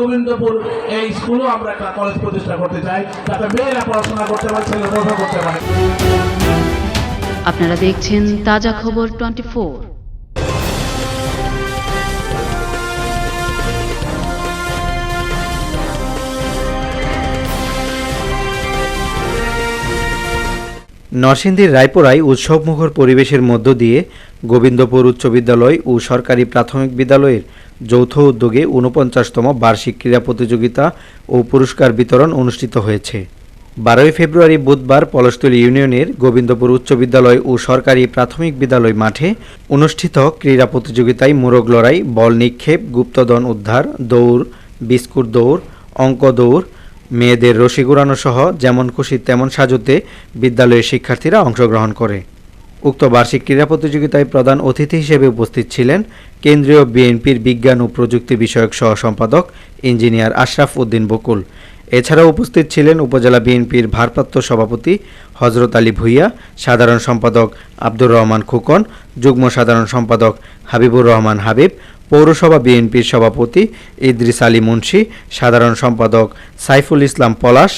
গোবিন্দপুর এই স্কুলও আমরা একটা কলেজ প্রতিষ্ঠা করতে চাই যাতে মেয়েরা পড়াশোনা করতে পারে ছেলে পড়াশোনা করতে পারে। আপনারা দেখছেন তাজা খবর টোয়েন্টি ফোর। নরসিংদীর রায়পুরায় উৎসবমুখর পরিবেশের মধ্য দিয়ে গোবিন্দপুর উচ্চ বিদ্যালয় ও সরকারি প্রাথমিক বিদ্যালয়ের যৌথ উদ্যোগে ঊনপঞ্চাশতম বার্ষিক ক্রীড়া প্রতিযোগিতা ও পুরস্কার বিতরণ অনুষ্ঠিত হয়েছে। বারোই ফেব্রুয়ারি বুধবার পলস্তলী ইউনিয়নের গোবিন্দপুর উচ্চ বিদ্যালয় ও সরকারি প্রাথমিক বিদ্যালয় মাঠে অনুষ্ঠিত ক্রীড়া প্রতিযোগিতায় মোরগ লড়াই, বল নিক্ষেপ গুপ্তদন উদ্ধার, দৌড়, বিস্কুট দৌড়, অঙ্ক দৌড়, মেয়েদের রশি ঘুরানো সহ যেমন খুশি তেমন সাজতে বিদ্যালয়ের শিক্ষার্থীরা অংশগ্রহণ করে। উক্ত বার্ষিক ক্রীড়া প্রতিযোগিতায় প্রধান অতিথি হিসেবে উপস্থিত ছিলেন কেন্দ্রীয় বিএনপির বিজ্ঞান ও প্রযুক্তি বিষয়ক সহ সম্পাদক ইঞ্জিনিয়ার আশরাফ উদ্দিন বকুল। এছাড়াও উপস্থিত ছিলেন উপজেলা বিএনপির ভারপ্রাপ্ত সভাপতি হজরত আলী ভুইয়া, সাধারণ সম্পাদক আব্দুর রহমান খুকন, যুগ্ম সাধারণ সম্পাদক হাবিবুর রহমান হাবিব, পৌরসভা বিএনপির সভাপতি ইদ্রিস আলী মুন্সি, সাধারণ সম্পাদক সাইফুল ইসলাম পলাশ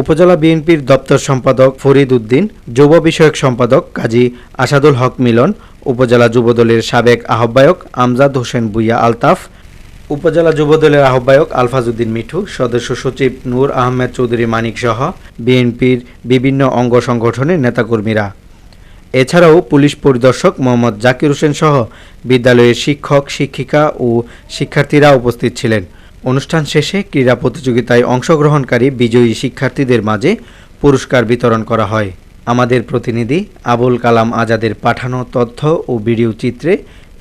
উপজেলা বিএনপির দপ্তর সম্পাদক ফরিদ উদ্দিন, যুব বিষয়ক সম্পাদক কাজী আসাদুল হক মিলন, উপজেলা যুবদলের সাবেক আহ্বায়ক আমজাদ হোসেন বুইয়া আলতাফ, উপজেলা যুবদলের আহ্বায়ক আলফাজউদ্দিন মিঠু, সদস্য সচিব নূর আহমেদ চৌধুরী মানিক সহ বিএনপির বিভিন্ন অঙ্গ সংগঠনের নেতাকর্মীরা। এছাড়াও পুলিশ পরিদর্শক মোহাম্মদ জাকির হোসেন সহ বিদ্যালয়ের শিক্ষক, শিক্ষিকা ও শিক্ষার্থীরা উপস্থিত ছিলেন। অনুষ্ঠান শেষে ক্রীড়া প্রতিযোগিতায় অংশগ্রহণকারী বিজয়ী শিক্ষার্থীদের মাঝে পুরস্কার বিতরণ করা হয়। আমাদের প্রতিনিধি আবুল কালাম আজাদের পাঠানো তথ্য ও ভিডিও চিত্রে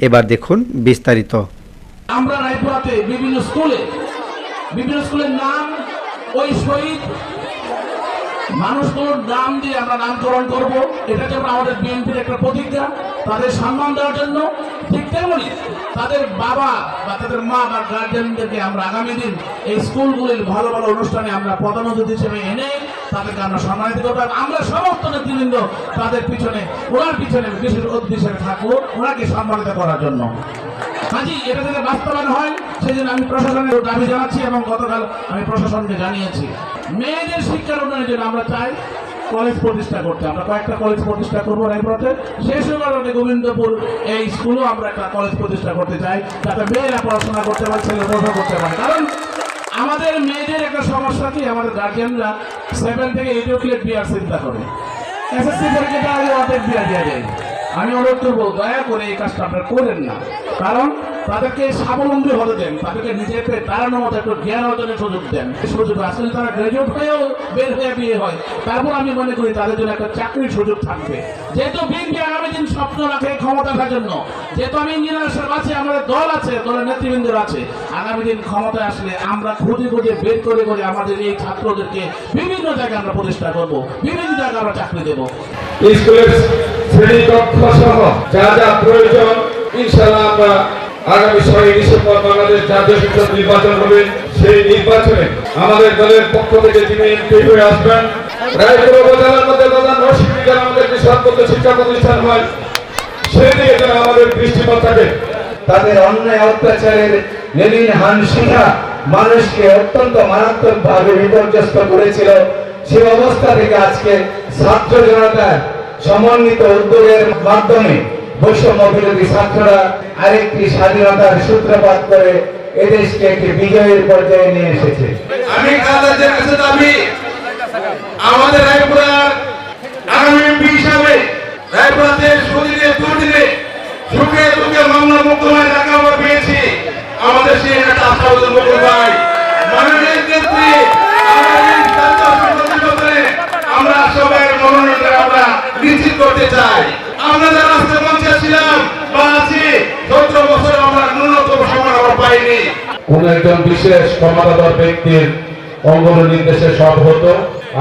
এবার দেখুন বিস্তারিত। আমরা রায়পুরাতে বিভিন্ন স্কুলে, বিভিন্ন স্কুলের নাম, ওই শহীদ, মানুষগুলোর নাম দিয়ে আমরা নামকরণ করব। এটা যেমন আমাদের বিএনপির একটা প্রতিজ্ঞা তাদের সম্মান দেওয়ার জন্য ঠিক তেমনি তাদের বাবা বা তাদের মা বা গার্জেনদেরকে আমরা আগামী দিন এই স্কুলগুলির ভালো ভালো অনুষ্ঠানে আমরা প্রধান অতিথি হিসেবে এনে তাদেরকে আমরা সম্মানিত করব আমরা সমস্ত নেতৃবৃন্দ তাদের পিছনে, ওনার পিছনে বিশেষ হিসেবে থাকব, ওনাকে সম্মানিত করার জন্য। কাজী, এটা যদি বাস্তবায়ন হয় সেই জন্য আমি প্রশাসনের দাবি জানাচ্ছি এবং গতকাল আমি প্রশাসনকে জানিয়েছি। মেয়েদের শিক্ষার উন্নয়নের জন্য আমরা চাই কলেজ প্রতিষ্ঠা করতে। আমরা কয়েকটা কলেজ প্রতিষ্ঠা করব রায়পুরাতে সেই সময় কারণে গোবিন্দপুর এই স্কুলও আমরা একটা কলেজ প্রতিষ্ঠা করতে চাই, যাতে মেয়েরা পড়াশোনা করতে পারে, ছেলে পড়াশোনা করতে পারে। কারণ আমাদের মেয়েদের একটা সমস্যা কি, আমাদের গার্জেনরা সেভেন থেকে এইট ক্লিয়ার বিয়ার চিন্তা করে। এসএসসি পরীক্ষাটা আগে অর্ধেক বিয়ার দেওয়া যায় আমি অনুরোধ করব, দয়া করে এই কাজটা আপনারা করেন না। কারণ তাদেরকে স্বাবলম্বী হতে দেন, তাদেরকে পেয়ে দাঁড়ানোর মতো একটু জ্ঞান অর্জনের সুযোগ দেন। সুযোগ আসলে তারা গ্রাজুয়েট হয়েও বের হয়ে বিয়ে হয়। তারপর আমি মনে করি তাদের জন্য একটা চাকরির সুযোগ থাকবে। যেহেতু বিএনপি আগামী দিন স্বপ্ন রাখে ক্ষমতা জন্য, যেহেতু আমি ইঞ্জিনিয়ার সাহেব আছে, আমাদের দল আছে, দলের নেতৃবৃন্দর আছে, আগামী দিন ক্ষমতায় আসলে আমরা খুঁজে খুঁজে বের করে করে আমাদের এই ছাত্রদেরকে বিভিন্ন জায়গায় আমরা প্রতিষ্ঠা করব, বিভিন্ন জায়গায় আমরা চাকরি দেবো। স্কুলের শ্রেণীকক্ষ সহ যা যা প্রয়োজন, ইনশাআল্লাহ আমরা আগামী ছয় ডিসেম্বর বাংলাদেশ জাতীয় সংসদ নির্বাচন হবে। সেই নির্বাচনে আমাদের দলের পক্ষ থেকে এমপি হয়ে আসবেন রায়পুর উপজেলার মধ্যে প্রধান আমাদের যে সর্বোচ্চ শিক্ষা প্রতিষ্ঠান হয় যেন আমাদের দৃষ্টিপাত থাকে। তাদের অন্যায়, অত্যাচারের মানুষকে অত্যন্ত মারাত্মক ভাবে বিপর্যস্ত করেছিল। সেই অবস্থা থেকে আজকে ছাত্র জনতার সমন্বিত উদ্যোগের মাধ্যমে বৈষম্য বিরোধী ছাত্ররা আরেকটি স্বাধীনতার সূত্রপাত করে এদেশকে একটি বিজয়ের পর্যায়ে নিয়ে এসেছে। আমি কাছে দাবি, আমাদের রায়পুরার আগামী এমপি হিসাবে রায়পুরাতে শরীরে দুদিনে সুখে দুঃখে মামলা মোকদ্দমায় টাকা আমরা পেয়েছি আমাদের সেই একটা আশাবাদন বকুল ভাই মাননীয় নেত্রী আগামী জাতীয় সংসদ নির্বাচনে আমরা সবাই মনোনয়ন আমরা নিশ্চিত করতে চাই আমরা যারা রাস্তায় মঞ্চে ছিলাম বা আছি সতেরো বছর আমরা ন্যূনতম সময় আমরা পাইনি কোন একজন বিশেষ ক্ষমতাধর ব্যক্তির অঙ্গন নির্দেশে সব হতো।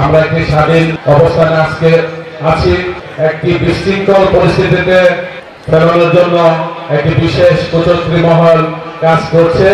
আমরা একটি স্বাধীন অবস্থানে আজকে আছি। একটি বিশৃঙ্খল পরিস্থিতিতে ফেরানোর জন্য একটি বিশেষ কুচক্রী মহল কাজ করছে।